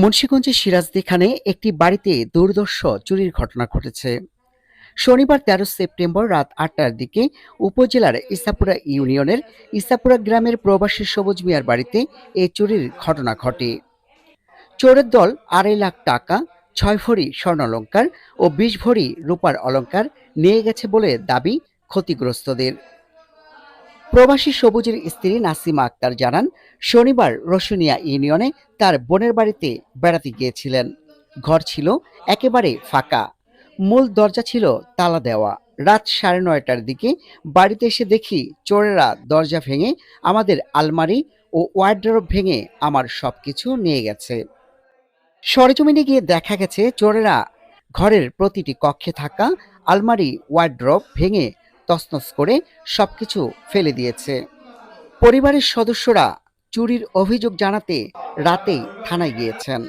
মুন্সিগঞ্জের সিরাজদিখানে একটি বাড়িতে দুর্দর্শ চুরির ঘটনা ঘটেছে। শনিবার তেরো সেপ্টেম্বর রাত আটটার দিকে উপজেলার ইসাপুরা ইউনিয়নের ইসাপুরা গ্রামের প্রবাসী সবুজ মিয়ার বাড়িতে এই চুরির ঘটনা ঘটে। চোরের দল আড়াই লাখ টাকা, ছয় ভরি স্বর্ণালঙ্কার ও বিশ ভরি রূপার অলঙ্কার নিয়ে গেছে বলে দাবি ক্ষতিগ্রস্তদের। প্রবাসী সবুজের স্ত্রী নাসিমা আক্তার জানান, শনিবার রসুনিয়া ইউনিয়নে তার বোনের বাড়িতে বেড়াতে গিয়েছিলেন। ঘর ছিল একেবারে ফাঁকা। মূল দরজা ছিল তালা দেওয়া। রাত সাড়ে নয়টার দিকে বাড়িতে এসে দেখি চোরেরা দরজা ভেঙে আমাদের আলমারি ও ওয়ার্ড্রপ ভেঙে আমার সব কিছু নিয়ে গেছে। সরেজমিনে গিয়ে দেখা গেছে, চোরেরা ঘরের প্রতিটি কক্ষে থাকা আলমারি ওয়ার্ড্রপ ভেঙে তছনছ করে সবকিছু ফেলে দিয়েছে। পরিবারের সদস্যরা চুরির অভিযোগ জানাতে রাতেই থানায় গিয়েছেন।